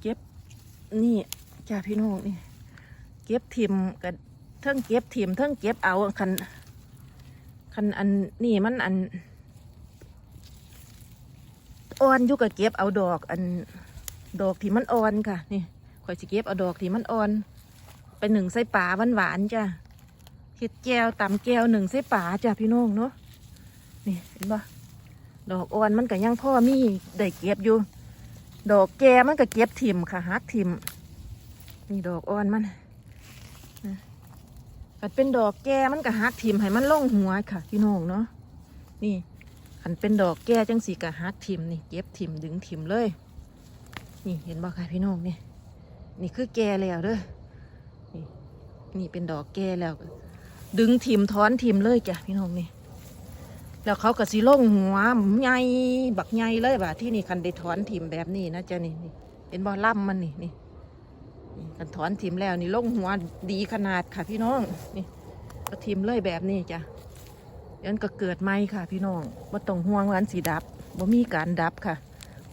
เก็บนี่จ้าพี่น้องนี่ เก็บทิมกันเทิงเก็บทิมเทิงเก็บเอาคันคันอันนี่มันอันอ่อนอยู่กับเก็บเอาดอกอันดอกที่มันอ่อนค่ะ นี่ข่อยสิเก็บเอาดอกที่มันอ่อน ไปหนึ่งใส่ป่าหวานหวานจ้ะเห็ดแก้วตำแก้วหนึ่งใส่ป่าจ้ะพี่น้องเนาะนี่เห็นปะดอกอ่อนมันก็ยังพ่อมีได้เก็บอยู่ ดอกแก่มันก็เก็บทิมค่ะฮักทิมนี่ดอกอ่อนมันนะกัดเป็นดอกแก่มันก็ฮักทิมให้มันล่องหัวค่ะ พี่น้องเนาะนี่ขันเป็นดอกแก่จังสีก็ฮักทิมนี่เก็บทิมดึงทิมเลย นี่เห็นบ่ค่ะพี่น้องนี่นี่คือแก่แล้วเด้อนี่นี่เป็นดอกแก่แล้ว ดึงทิมท้อนทิมเลยจ้ะพี่น้องนี่ แล้วเขาก็สิลงหัวใหญ่บักใหญ่เลยบ่าที่นี่คันได้ถอนถิ่มแบบนี้นะจ๊ะนี่นเป็นบอล่ำมันนี่นี่คันถอนถิ่มแล้วนี่ลงหัวดีขนาดค่ะพี่น้องนี่ก็ถิ่มเลยแบบนี้จ้ะยันก็เกิดไหมค่ะพี่น้องว่าต้องห่วงวันสีดับบ่มีการดับค่ะ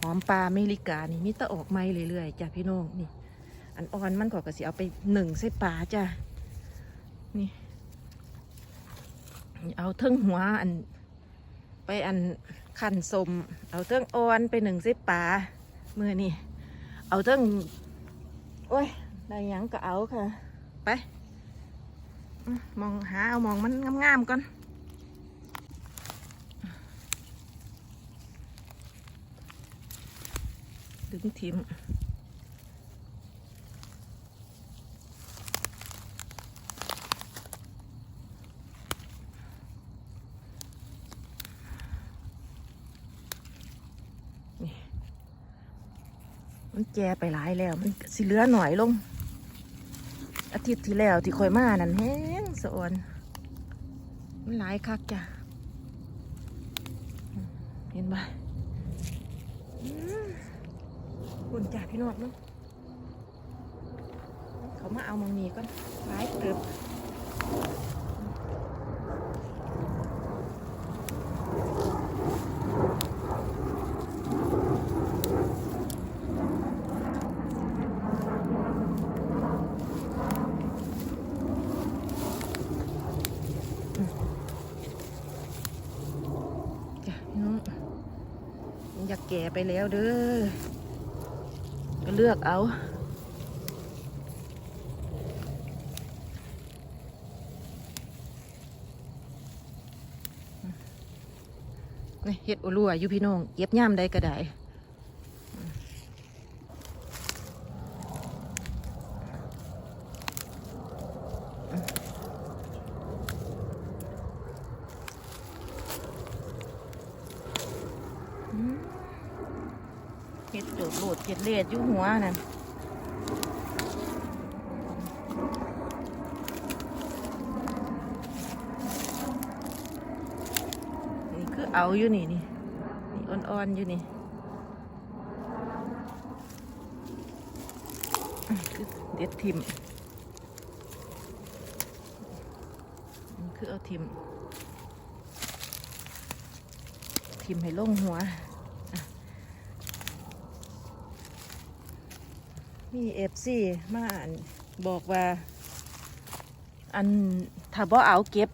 หอมปลาเมริกานี่มีตะออกไหมเรื่อยๆจ้ะพี่น้องนี่ อันอ่อนมันก็ก็สิเอาไปหนึ่งใส่ปลาจ้ะนี่เอาเทิงหัวอัน ไปอันขันสมเอาเติ้งอ่อนไปหนึ่งสิปลามือนี่เอาเติ้งโอ้ยได้ยังก็เอาค่ะ ไปมมองหาเอามองมันงามๆก่อนดึงทิม มันแจไปหลายแล้ว มันสิเหลือหน่อยลง อาทิตย์ที่แล้วที่คอยมานั่นแห้งสะออนมันหลายคักจ้ะ เห็นไหมคุณจ่าพี่นองเนาะเขามาเอามองนีก่อนหลายเติบจ้ะพี่น้องอยา กแก่ไปแล้วเด้อก็เลือกเอาเฮ็ดอุลัวอยู่พี่น้องเก็บย่ามได้ก็ได้อืมเฮ็ด โดดโลดเฮ็ดเลดอยู่หัวนั่นนี่คือเอาอยู่นี่นี่นี่อ่อนๆอยู่นี่คือเด็ดทิมคือเอาทิมทิมให้ลงหัว มีเอฟซีมาอันบอกว่า อันถ้าบ่เอาเก็บ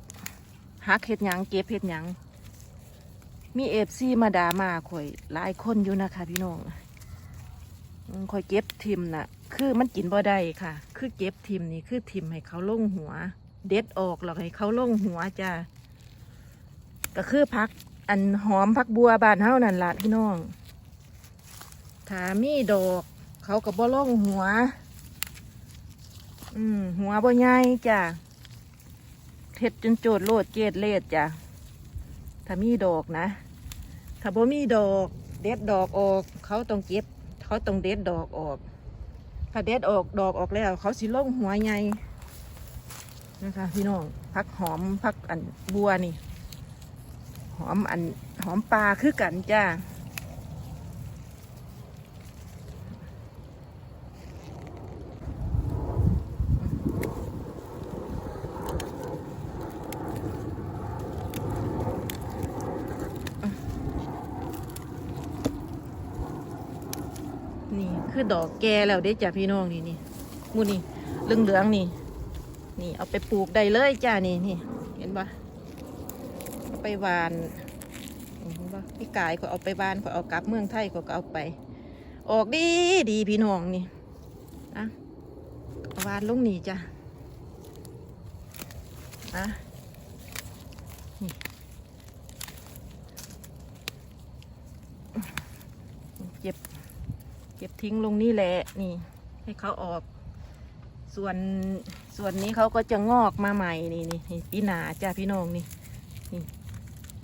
หักเห็ดหยังเก็บเห็ดหยังมีเอฟซีมาด่ามาข่อยหลายคนอยู่นะคะ พี่น้องข่อยเก็บทิมน่ะ คือมันกินบ่ได้ค่ะ คือเก็บทิมนี่คือทิมให้เขาลงหัว เด็ดออกหรอกให้เขาลงหัวจ้าก็คือพักอันหอมพักบัวบานเฮานั่นละพี่น้องถ้ามีดอก เขาก็บ่ล่องหัว อืม หัวบ่ใหญ่จ้ะเท็ดจนโจดโลดเกตเลดจ้ะ ถ้ามีดอกนะ ถ้าบ่มีดอก เด็ดดอกออก เขาต้องเก็บ เขาต้องเด็ดดอกออก ถ้าเด็ดออกดอกออกแล้ว เขาสิล่องหัวใหญ่นะคะพี่น้องพักหอมพักอันบัวนี่ หอมอันหอมปลาคือกันจ้า นี่ คือดอกแก่แล้วเด้จ้ะพี่น้องนี่นี่มูนี่เหลืองเหลืองนี่ นี่เอาไปปลูกได้เลยจ้านี่นี่เห็นปะเอาไปหวานเห็นปะพี่กายก็เอาไปหวานก็เอากลับเมืองไทยก็เอาไป ออกดีดีพี่น้องนี่อะหวานลงนี่จ้ะอะนี่เก็บ เก็บทิ้งลงนี่แหละนี่ ให้เขาออก ส่วนส่วนนี้เขาก็จะงอกมาใหม่นี่นี่นี่ปีหนาจ้าพี่น้องนี่นี่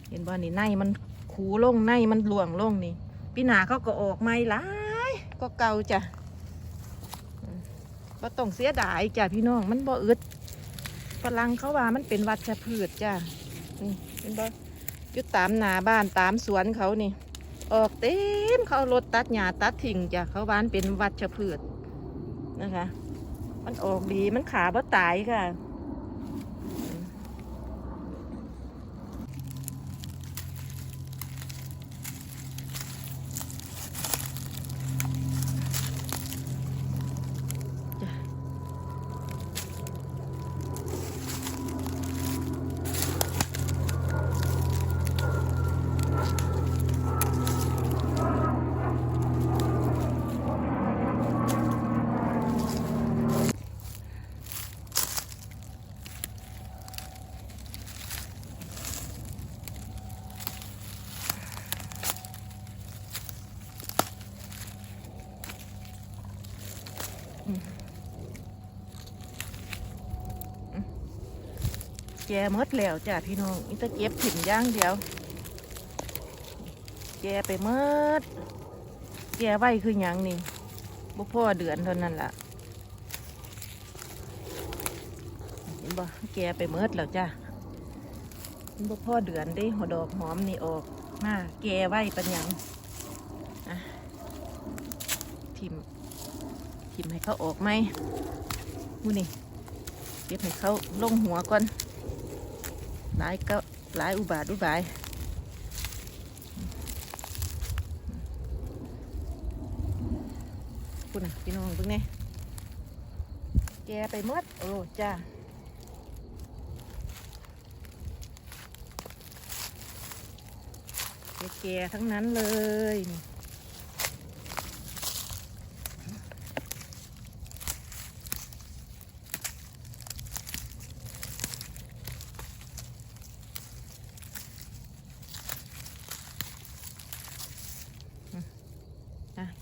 เห็นบ่นี่ในมันขูลงในมันหลวงลงนี่ปีหนาเขาก็ออกใหม่หลายก็เก่าจ้ะอืมบ่ต้องเสียดายจ้ะพี่น้องมันบ่อึดฝรั่งเขาว่ามันเป็นวัชพืชจ้ะนี่เห็นบ่ยู่ตามหนาบ้านตามสวนเขานี่ ออกเต็มเขารถตัดหญ้าตัดทิ้งจ้ะเขาบ้านเป็นวัชพืชนะคะ มันออกดีมันขาบ่ตายค่ะ แกหมดแล้วจ้ะพี่น้องนี่ตะเก็บถิ่มย่างเดียว แกไปหมดแกไว้คือหยังนี่บ่พ่อเดือนเท่านั้นล่ะเห็นบ่แกไปหมดแล้วจ้ะบ่พ่อเดือนเด้หัวดอกหอมนี่ออกมาแกไว้เป็นหยังอะทิมทิมให้เขาออกไหมมูนี่เก็บให้เขาลงหัวก่อน หลายก็หลายอุบาทอุบายคุณน่ะพี่น้องเพิ่งเนี่ยแกไปมดโอ้จ้าแกทั้งนั้นเลย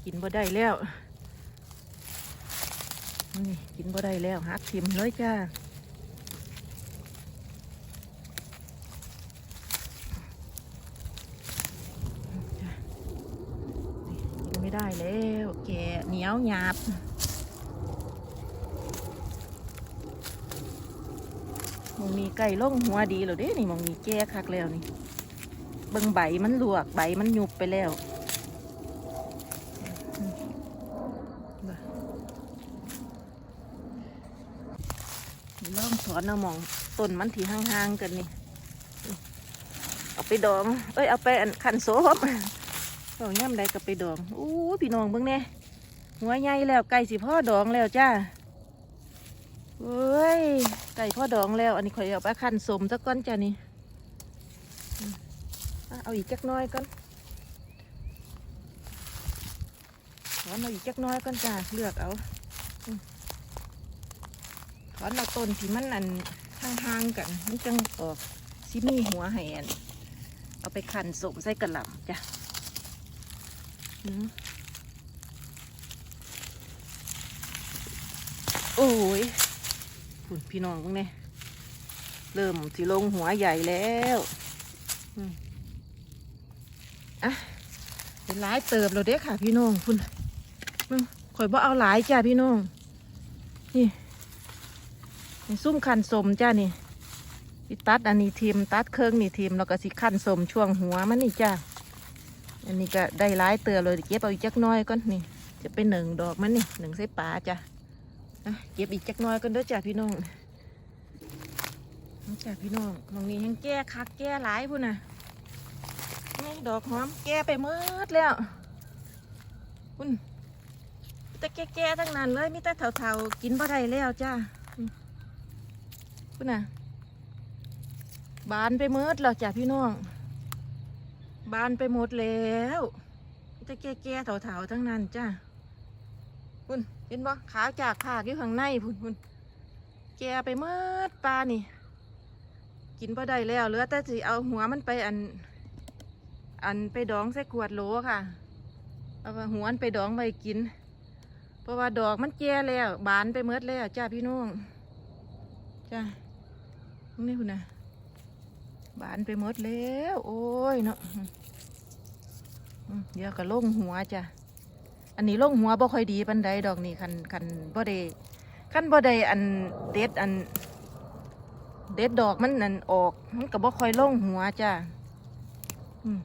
กินบ่ได้แล้ว นี่กินบ่ได้แล้วหักทิมเลยจ้าไม่ได้แล้วแกเหนียวหยาบมองมีไก่ล่องหัวดีแล้วเด้นี่มองมีแก่คักแล้วนี่เบิ่งใบมันลวกใบมันยุบไปแล้วอืมบ่นี่ ลองสอนเอาหมองต้นมันที่ห่างๆกันนี่เอาไปดอง เอ้ยเอาไปอันขันโซบดอกย่ำใดก็ไปดองอู้พี่น้องเบิ่งแน่หัวใหญ่แล้วไก่สิพ่อดองแล้วจ้าเฮ้ยไก่พ่อดองแล้ว อันนี้ข่อยเอาไปขันสมสักก้อนจ้านี่เอาอีกจักน้อยก่อนถอเอาอีกจักน้อยก่อนจ้าเลือกเอา อนเอาต้นที่มันอันห่างๆกันมันจังออกซิมีหัวแหนเอาไปขันสมใส่กระหล่ำจ้ะโอ้ยคุณพี่น้องพวกนี้เริ่มที่ลงหัวใหญ่แล้วอะเป็นหลายเติบแล้วเด้ค่ะพี่น้องคุณมึงข่อยบ่เอาหลายจ้าพี่น้องนี่ นี่ซุ่มคันสมจ้านี่สิตัดอันนี้ทีมตัดเครื่องนี่ทีมแล้วก็สิคันสมช่วงหัวมันนี่จ้าอันนี้ก็ได้ร้ายเตือเลยเก็บเอาอีกจักน้อยก่อนนี่ จะเป็นหนึ่งดอกมันนี่หนึ่งใส่ปลาจ้ะเก็บอีกจักน้อยก่อนเด้อจ้ะพี่น้องจ้ะพี่น้องมองนี้ยังแก้คักแก้หลายพุ่นน่ะนี่ดอกหอมแก้ไปหมดแล้วพุ่นแต่แก่ๆทั้งนั้นเลยมีแต่เถาๆกินบ่ได้แล้วจ้า พุ่นน่ะ บานไปหมดแล้วจ้ะพี่น้อง บานไปหมดแล้วมีแต่แก่ๆเถาๆทั้งนั้นจ้าพุ่นเห็นบ่ขาวจากผากอยู่ข้างในพุ่นพุ่นแก่ไปหมดปลานี่ กินบ่ได้แล้วเหลือแต่สิเอาหัวมันไปอัน อันไปดองใส่ขวดโหลค่ะเอาหัวมันไปดองไว้กิน เพราะว่าดอกมันแก่แล้ว บานไปเมดแล้วจ้าพี่น้องจ้า นี่คุณนะบานไปหมดแล้ว โอ้ยเนาะอืมอืมเดี๋ยวก็ลงหัวจ้ะ อันนี้ลงหัวบ่ค่อยดีปันใดดอกนี่คันคันบ่ได้คันบ่ได้อันเด็ดอัน เด็ดดอกมันนั่นออกมันก็บ่ค่อยลงหัวจ้ะอืม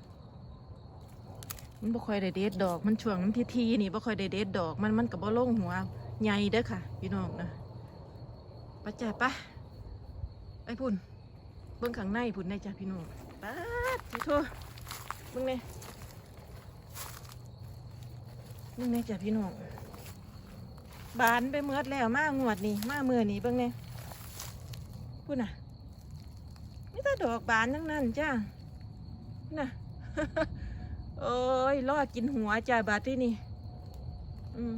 มันบ่ค่อยได้เด็ดดอก มันช่วงมันทีๆนี่บ่ค่อยได้เด็ดดอก มันมันกับบ่ลงหัวใหญ่เด้อค่ะ พี่น้องนะไปจ้ะปะ ไอ้พุ่นเบิ่งข้างในพุ่นในจ้ะพี่น้องป๊าดพี่โทเบิ่งในเบิ่งในี่จ้ะพี่น้องบานไปเมือดแล้วมางวดนี่มาเมื่อนี่เบิ่งในพุ่นน่ะมีแต่ดอกบานทั้งนั้นจ้าน่ะโอ้ยล่อกินหัวจ้าบาดที่นี่ อืม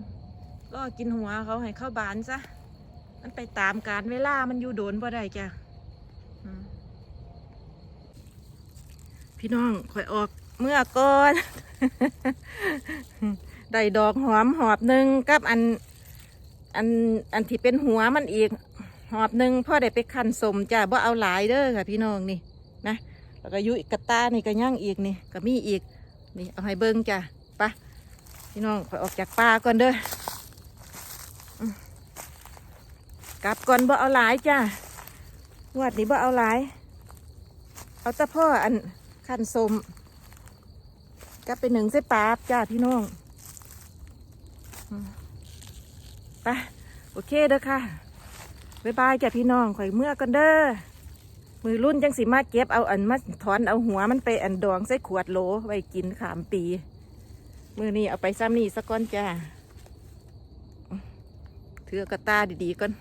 ล่อกินหัวเขาให้เข้าบานซะ มันไปตามการเวลา มันอยู่โดนบ่ได้จ้ะอืม พี่น้องข่อยออกเมื่อก่อนได้ดอกหอมหอบหนึ่งกับอัน อันอันที่เป็นหัวมันอีก หอบหนึ่งพ่อได้ไปคันสมจ้ะบ่เอาหลายเด้อค่ะพี่น้องนี่นะแล้วก็ยุกกระตานี่ก็ย่างอีกนี่ก็มีอีกนี่เอาให้เบิ้งจ้ะไปะพี่น้องไปออกจากป่าก่อนเด้อกลับก่อนบ่เอาหลายจ้ะงวดนี้บ่เอาหลาย เอาแต่พ่ออัน ขันสมกลับไปหนึ่งใส่ปาบจ้าพี่น้องไปโอเคเด้อค่ะบ๊ายบายจ้ะพี่น้องข่อยเมื่อกันเด้อมือรุ่นจังสิมาเก็บเอาอันมาถอนเอาหัวมันไปอันดองใส่ขวดโหลไว้กินขามปี มือนี้เอาไปซ้ำนี่สักก้อนจ้าถือกระตาดีๆก่อน